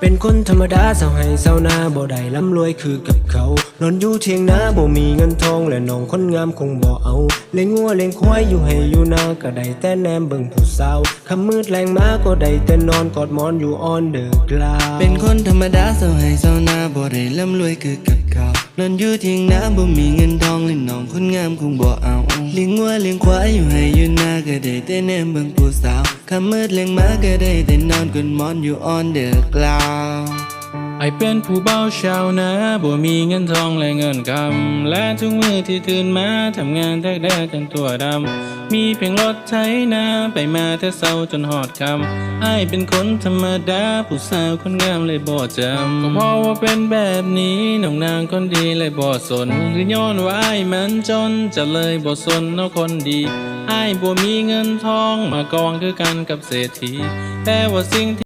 เป็นคนธรรมดาเศร้าให้เศร้าหน้าบ่ได้ร่ำรวยคือกับเขา นอนอยู่เทียงนาบ่มีเงินทองและน้องคนงามคงบ่เอา เลี้ยงงัวเลี้ยงควายอยู่ให้อยู่นาก็ได้แต่แนมเบิ่งผู้สาวคำมืดแรงมาก็ได้แต่นอนกอดหมอนอยู่ออนเดอะกลาเป็นคนธรรมดาเศร้าให้เศร้าหน้าบ่ได้ร่ำรวยคือกับเขา นอนอยู่เทียงนาบ่มีเงินทองเล่นน้องคนงามคงบ่เอา เลี้ยงวัวเลี้ยงควายอยู่ให้อยู่นาก็ได้แต่แนมเบิ่งผู้สาว คำมืดเลี้ยงมาก็ได้แต่นอนกนมอนอยู่ออน เดอะกลาวไอเป็นผู้เบาชาวนาบ่มีเงินทองและเงินคำ และทุกมือที่ตื่นมาทำงานแทกแดดจนตัวดำ มีเพียงรถไถนาไปมาแต่เศร้าจนหอดคำไอเป็นคนธรรมดาผู้สาวคนงามเลยบ่จำ ก็เพราะว่าเป็นแบบนี้น้องนางคนดีเลยบ่สน หรือย้อนว่าไอมันจนจะเลยบ่สนเนาะคนดีไอบ่มีเงินทองมากองคือกันกับเศรษฐีแต่ว่าสิ่งที่